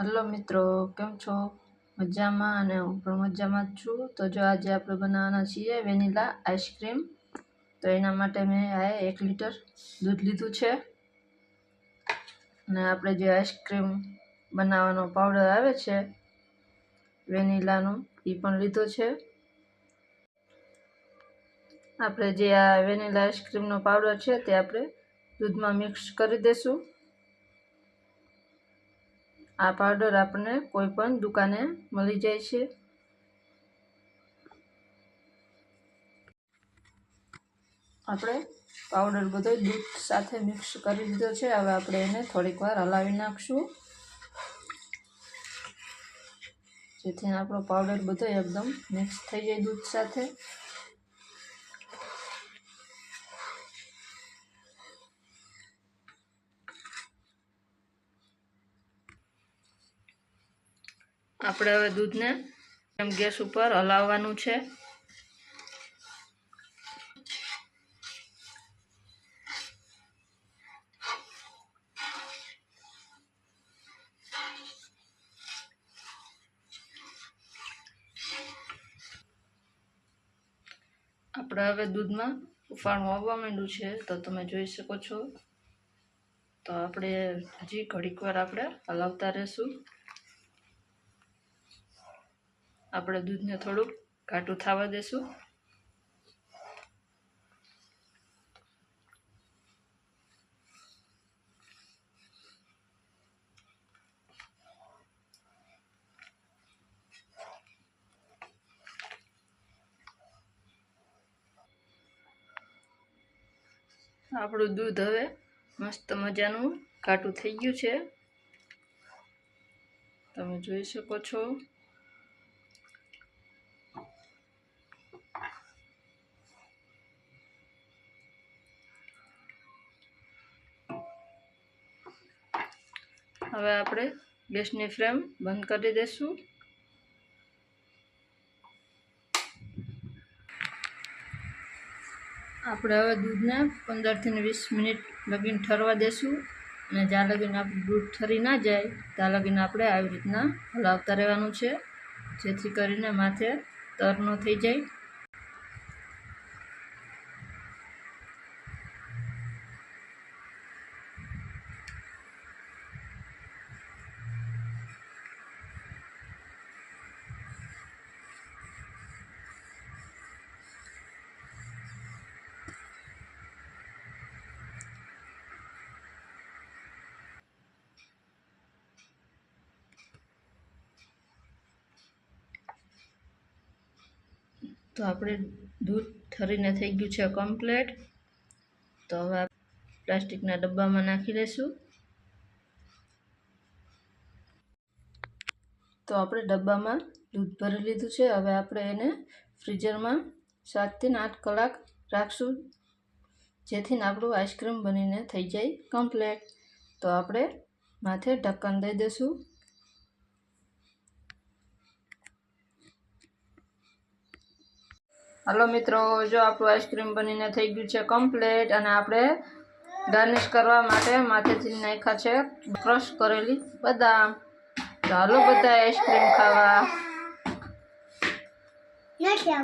Hello મિત્રો, કેમ છો? મજામાં અને હું પણ મજામાં જ છું. તો જો આજે આપણે બનાવવાના છીએ વેનીલા આઈસ્ક્રીમ. તો એના માટે મેં આ એક લીટર દૂધ લીધું છે. અને આપણે જે આઈસ્ક્રીમ બનાવવાનો પાવડર આવે છે, વેનીલાનો એ પણ લીધો છે. આપણે જે આ વેનીલા આઈસ્ક્રીમનો પાવડર છે, તે આપણે દૂધમાં મિક્સ કરી દઈશું આ પાવડર આપણને કોઈ પણ દુકાને મળી જાય છે. આપણે પાવડર બધો દૂધ સાથે મિક્સ કરી દીધો છે. હવે આપણે એને થોડીક વાર હલાવી નાખશું. જેથી આપણો પાવડર બધો એકદમ મિક્સ થઈ જાય દૂધ સાથે. આપણે હવે દૂધને એમ ગેસ ઉપર હલાવવાનું છે. આપણે હવે દૂધમાં ઉફાણું આવવા માંડ્યું છે, તો તમે જોઈ શકો છો. તો આપણે હજી ઘડીક વાર આપણે હલાવતા રહેશું. આપણે દૂધને થોડુંક ઘાટું થવા દેશું. આપણું દૂધ હવે મસ્ત મજાનું ઘાટું થઈ ગયું છે. તમે જોઈ શકો છો. હવે આપણે ગેસની ફ્લેમ બંધ કરી દઈશું. આપણે હવે દૂધને પંદરથી વીસ મિનિટ લગીને ઠરવા દેશું અને જ્યાં લગીને આપણું દૂધ ઠરી ના જાય, ત્યાં લગીને આપણે આવી રીતના હલાવતા રહેવાનું છે, જેથી કરીને માથે તર ન થઈ જાય. તો આપણે દૂધ ઠરીને થઈ ગયું છે કમ્પ્લેટ તો હવે પ્લાસ્ટિકના ડબ્બામાં નાખી લઈશું તો આપણે ડબ્બામાં દૂધ ભરી લીધું છે. હવે આપણે એને ફ્રીઝરમાં સાતથી આઠ કલાક રાખશું, જેથી આપણું આઈસ્ક્રીમ બનીને થઈ જાય કમ્પ્લેટ તો આપણે માથે ઢક્કન દઈ દઈશું. હલો મિત્રો, જો આપણું આઈસ્ક્રીમ બનીને થઈ ગયું છે કમ્પ્લીટ અને આપણે ગાર્નિશ કરવા માટે માથેથી નાખ્યા છે ક્રશ કરેલી બદામ. ચાલો બધા આઈસ્ક્રીમ ખાવા.